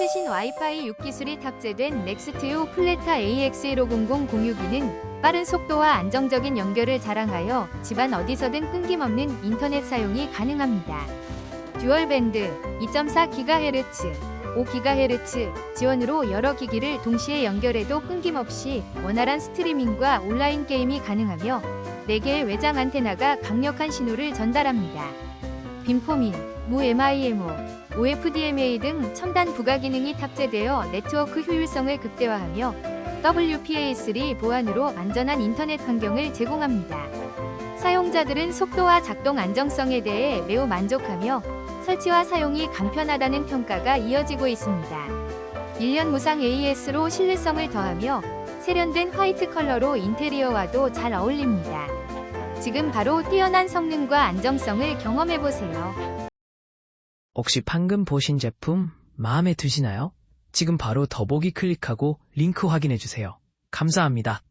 최신 와이파이 6 기술이 탑재된 넥스트요 플레타 AX1500 공유기는 빠른 속도와 안정적인 연결을 자랑하여 집안 어디서든 끊김없는 인터넷 사용이 가능합니다. 듀얼밴드 2.4GHz, 5GHz 지원으로 여러 기기를 동시에 연결해도 끊김없이 원활한 스트리밍과 온라인 게임이 가능하며 4개의 외장 안테나가 강력한 신호를 전달합니다. 빔포민, 무 MIMO, OFDMA 등 첨단 부가 기능이 탑재되어 네트워크 효율성을 극대화하며 WPA3 보안으로 안전한 인터넷 환경을 제공합니다. 사용자들은 속도와 작동 안정성에 대해 매우 만족하며 설치와 사용이 간편하다는 평가가 이어지고 있습니다. 1년 무상 AS로 신뢰성을 더하며 세련된 화이트 컬러로 인테리어와도 잘 어울립니다. 지금 바로 뛰어난 성능과 안정성을 경험해보세요. 혹시 방금 보신 제품 마음에 드시나요? 지금 바로 더보기 클릭하고 링크 확인해주세요. 감사합니다.